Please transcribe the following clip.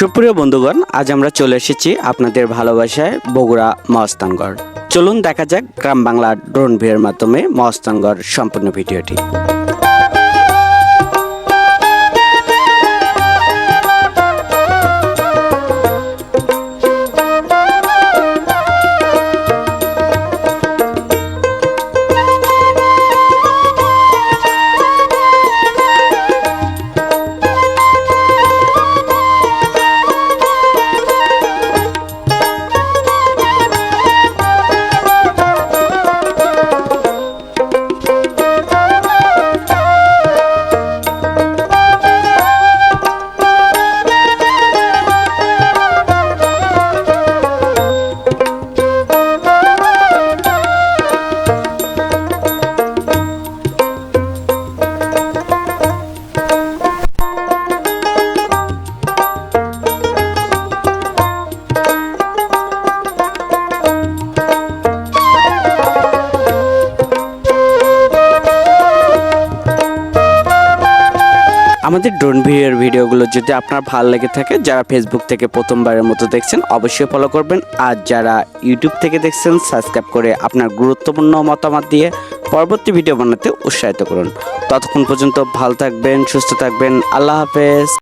সুপ্রিয় বন্ধুগণ, আজ আমরা চলে এসেছি আপনাদের ভালোবাসায় বগুড়া মহস্তানগড় চলুন দেখা যাক গ্রাম বাংলা ড্রোন ভিউর মাধ্যমে মহস্তানগড় সম্পূর্ণ ভিডিওটি। আমাদের ড্রোন ভিডিওর ভিডিওগুলো যদি আপনার ভালো লেগে থাকে, যারা ফেসবুক থেকে প্রথমবারের মতো দেখছেন, অবশ্যই ফলো করবেন। আর যারা ইউটিউব থেকে দেখছেন সাবস্ক্রাইব করে আপনার গুরুত্বপূর্ণ মতামত দিয়ে পরবর্তী ভিডিও বানাতে উৎসাহিত করুন। ততক্ষণ পর্যন্ত ভালো থাকবেন, সুস্থ থাকবেন। আল্লাহ হাফেজ।